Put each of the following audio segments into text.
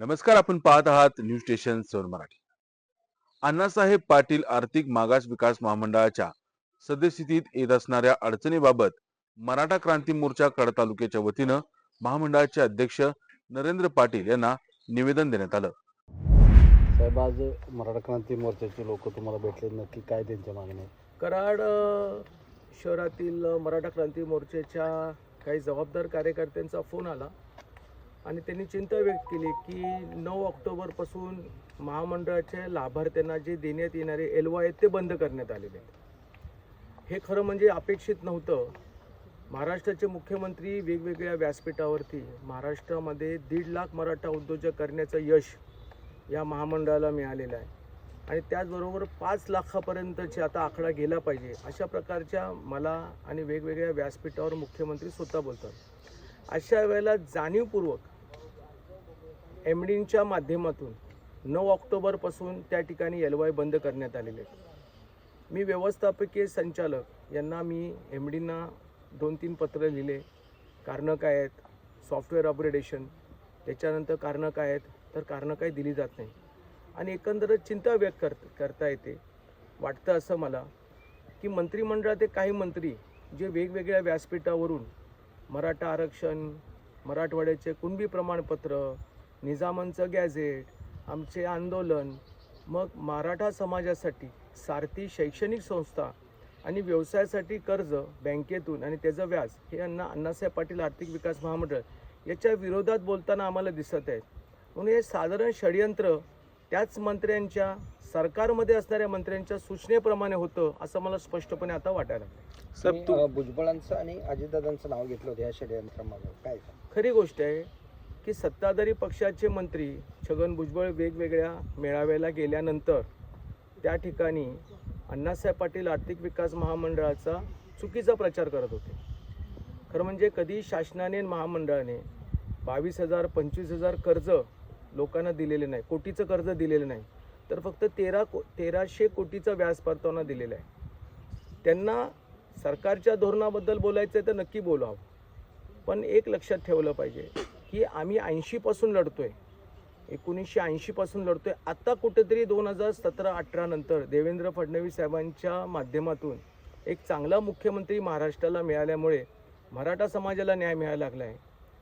नमस्कार आपण पाहत आहात न्यूज स्टेशन सौर मराठी. अण्णासाहेब पाटील आर्थिक मागास विकास महामंडळाच्या सद्यस्थितीत येत असणाऱ्या अडचणीबाबत मराठा क्रांती मोर्चा कड तालुक्याच्या वतीनं महामंडळाचे अध्यक्ष नरेंद्र पाटील यांना निवेदन देण्यात आलं. साहेब आज मराठा क्रांती मोर्चाचे लोक तुम्हाला भेटले नक्की काय त्यांच्या मागण्या आहेत? कराड शहरातील मराठा क्रांती मोर्चाच्या काही जबाबदार कार्यकर्त्यांचा फोन आला. आणि त्यांनी चिंता व्यक्त केली की नऊ ऑक्टोबरपासून महामंडळाच्या लाभार्थ्यांना जे देण्यात येणारे एल वाय आहेत ते बंद करण्यात आलेले आहेत. हे खरं म्हणजे अपेक्षित नव्हतं. महाराष्ट्राचे मुख्यमंत्री वेगवेगळ्या व्यासपीठावरती महाराष्ट्रामध्ये दीड लाख मराठा उद्योजक करण्याचं यश या महामंडळाला मिळालेलं आहे. आणि त्याचबरोबर पाच लाखापर्यंतचे आता आकडा गेला पाहिजे अशा प्रकारच्या मला आणि वेगवेगळ्या व्यासपीठावर मुख्यमंत्री स्वतः बोलतात. अशा वेळेला जाणीवपूर्वक एम डींच्या माध्यमातून नऊ ऑक्टोबरपासून त्या ठिकाणी एल वाय बंद करण्यात आलेले आहेत. मी व्यवस्थापकीय संचालक यांना मी एम डींना दोन तीन पत्र लिहिले. कारणं काय आहेत? Software upgradation. त्याच्यानंतर कारणं काय आहेत? तर कारणं काही दिली जात नाही. आणि एकंदरच चिंता व्यक्त कर करता येते. वाटतं असं मला की मंत्रिमंडळातील काही मंत्री जे वेगवेगळ्या व्यासपीठावरून मराठा आरक्षण मराठवाड्याचे कुणबी प्रमाणपत्र निजामांचं गॅझेट आमचे आंदोलन मग मराठा समाजासाठी सारथी शैक्षणिक संस्था आणि व्यवसायासाठी कर्ज बँकेतून आणि त्याचं व्याज हे अण्णा अण्णासाहेब पाटील आर्थिक विकास महामंडळ याच्या विरोधात बोलताना आम्हाला दिसत आहेत. म्हणून हे साधारण षडयंत्र त्याच मंत्र्यांच्या सरकारमध्ये असणाऱ्या मंत्र्यांच्या सूचनेप्रमाणे होतं असं मला स्पष्टपणे आता वाटायला अ, भुजबळांचं आणि अजितदादांचं नाव घेतलं होतं या षडयंत्रामागे. काय? खरी गोष्ट आहे की सत्ताधारी पक्षाचे मंत्री छगन भुजबळ वेगवेगळ्या मेळाव्याला गेल्यानंतर त्या ठिकाणी अण्णासाहेब पाटील आर्थिक विकास महामंडळाचा चुकीचा प्रचार करत होते. खरं म्हणजे कधी शासनाने महामंडळाने बावीस हजार पंचवीस हजार कर्ज लोकांना दिलेले नाही कोटीचं कर्ज दिलेलं नाही तर फक्त तेरा को तेराशे कोटीचं व्याज परतावा दिलेलं आहे. त्यांना सरकारच्या धोरणाबद्दल बोलायचं आहे तर नक्की बोलावं. पण एक लक्षात ठेवलं पाहिजे की आम्ही ऐंशीपासून लढतो आहे एकोणीसशे ऐंशीपासून लढतो आहे आत्ता कुठेतरी दोन हजार सतरा अठरानंतर देवेंद्र फडणवीस साहेबांच्या माध्यमातून एक चांगला मुख्यमंत्री महाराष्ट्राला मिळाल्यामुळे मराठा समाजाला न्याय मिळायला लागला आहे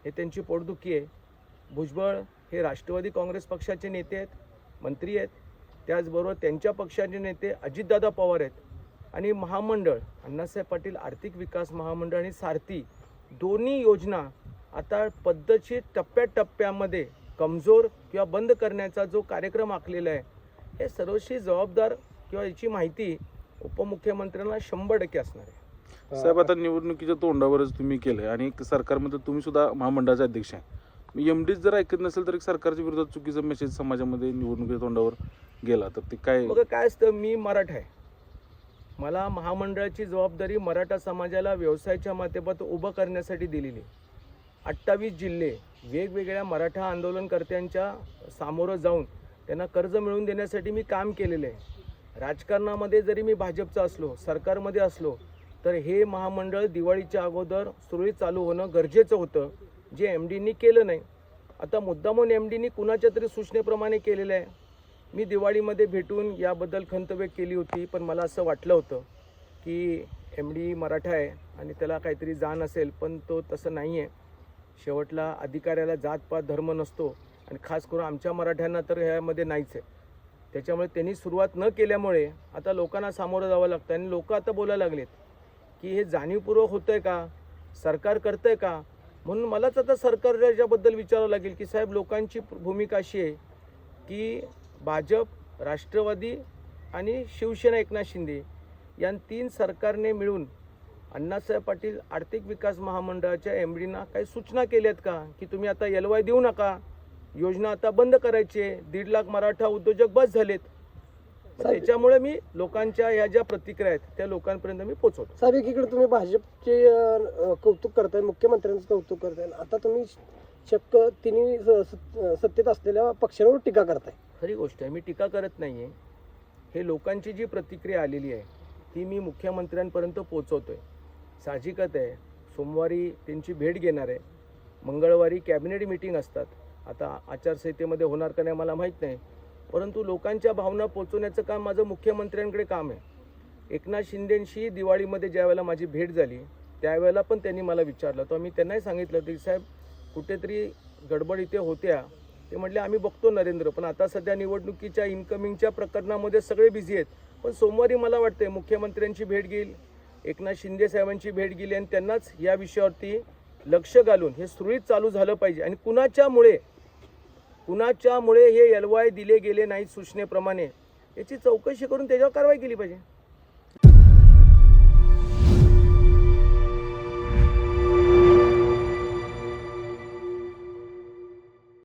हे त्यांची पोटदुखी आहे. भुजबळ हे राष्ट्रवादी काँग्रेस पक्षाचे नेते आहेत मंत्री आहेत. त्याचबरोबर त्यांच्या पक्षाचे नेते अजितदादा पवार आहेत. आणि महामंडळ अण्णासाहेब पाटील आर्थिक विकास महामंडळ आणि सारथी दोन्ही योजना आता पद्धतशीर टप्प्याटप्प्यामध्ये कमजोर किंवा बंद करण्याचा जो कार्यक्रम आखलेला आहे हे सर्वस्वी जबाबदार किंवा याची माहिती उपमुख्यमंत्र्यांना शंभर टक्के असणार आहे. साहेब आता निवडणुकीच्या तोंडावरच तुम्ही केलंय आणि सरकारमध्ये तुम्ही सुद्धा महामंडळाचे अध्यक्ष आहे. एम डीच जर ऐकत नसेल तर सरकारच्या विरोधात चुकीचा मेसेज समाजामध्ये निवडणुकीच्या तोंडावर गेला तर ते काय? बघा काय असतं मी मराठा आहे. मला महामंडळाची जबाबदारी मराठा समाजाला व्यवसायाच्या माध्यमातून उभं करण्यासाठी दिलेली अठ्ठावीस जिल्हे वेगवेगळ्या मराठा आंदोलनकर्त्यांच्या सामोरं जाऊन त्यांना कर्ज मिळवून देण्यासाठी मी काम केलेलं आहे. राजकारणामध्ये जरी मी भाजपचा असलो सरकारमध्ये असलो तर हे महामंडळ दिवाळीच्या अगोदर सुरळीत चालू होणं गरजेचं होतं. जे एम डीनी केलं नाही. आता मुद्दामून एम डीनी कुणाच्या तरी सूचनेप्रमाणे केलेलं आहे. मी दिवाळीमध्ये भेटून याबद्दल खंत व्यक्त केली होती पण मला असं वाटलं होतं की एम डी मराठा आहे आणि त्याला काहीतरी जाण असेल पण तो तसं नाही आहे शेवटला अधिकाऱ्याला जातपात धर्म नसतो आणि खास करून आमच्या मराठ्यांना तर ह्यामध्ये नाहीच आहे. त्याच्यामुळे त्यांनी सुरुवात न केल्यामुळे आता लोकांना सामोरं जावं लागतं आणि लोक आता बोलायला लागलेत की हे जाणीवपूर्वक होतं आहे का? सरकार करतं आहे का? म्हणून मलाच आता सरकारच्याबद्दल विचारावं लागेल की साहेब लोकांची भूमिका अशी आहे की भाजप राष्ट्रवादी आणि शिवसेना एकनाथ शिंदे या तीन सरकारने मिळून अण्णासाहेब पाटील आर्थिक विकास महामंडळाच्या एम डीना काही सूचना केल्यात का? की तुम्ही आता एल वाय देऊ नका? योजना आता बंद करायची आहे. दीड लाख मराठा उद्योजक बस झालेत. त्याच्यामुळे मी लोकांच्या ह्या ज्या प्रतिक्रिया आहेत त्या लोकांपर्यंत मी पोचवतो साहेब एकीकडे तुम्ही भाजपचे कौतुक करताय मुख्यमंत्र्यांचं कौतुक करताय आता तुम्ही चक्क तिन्ही सत्तेत असलेल्या पक्षांवर टीका करताय. खरी गोष्ट आहे मी टीका करत नाही आहे हे लोकांची जी प्रतिक्रिया आलेली आहे ती मी मुख्यमंत्र्यांपर्यंत पोचवतो साहजिकच आहे. सोमवारी त्यांची भेट घेणार आहे. मंगळवारी कॅबिनेट मिटिंग असतात. आता आचारसंहितेमध्ये होणार का नाही मला माहीत नाही. परंतु लोकांच्या भावना पोचवण्याचं काम माझं मुख्यमंत्र्यांकडे काम आहे. एकनाथ शिंदेंशी दिवाळीमध्ये ज्यावेळेला माझी भेट झाली त्यावेळेला पण त्यांनी मला विचारलं. तर मी त्यांनाही सांगितलं की साहेब कुठेतरी गडबड इथे होत्या. ते म्हटले आम्ही बघतो नरेंद्र पण आता सध्या निवडणुकीच्या इन्कमिंगच्या प्रकरणामध्ये सगळे बिझी आहेत. पण सोमवारी मला वाटते मुख्यमंत्र्यांची भेट घेईल. एकनाथ शिंदे साहेबांची भेट गेली आणि त्यांनाच या विषयावरती लक्ष घालून हे सुरळीत चालू झालं पाहिजे. आणि कुणाच्यामुळे कुणाच्यामुळे हे एल वाय दिले गेले नाहीत सूचनेप्रमाणे याची चौकशी करून त्याच्यावर कारवाई केली पाहिजे.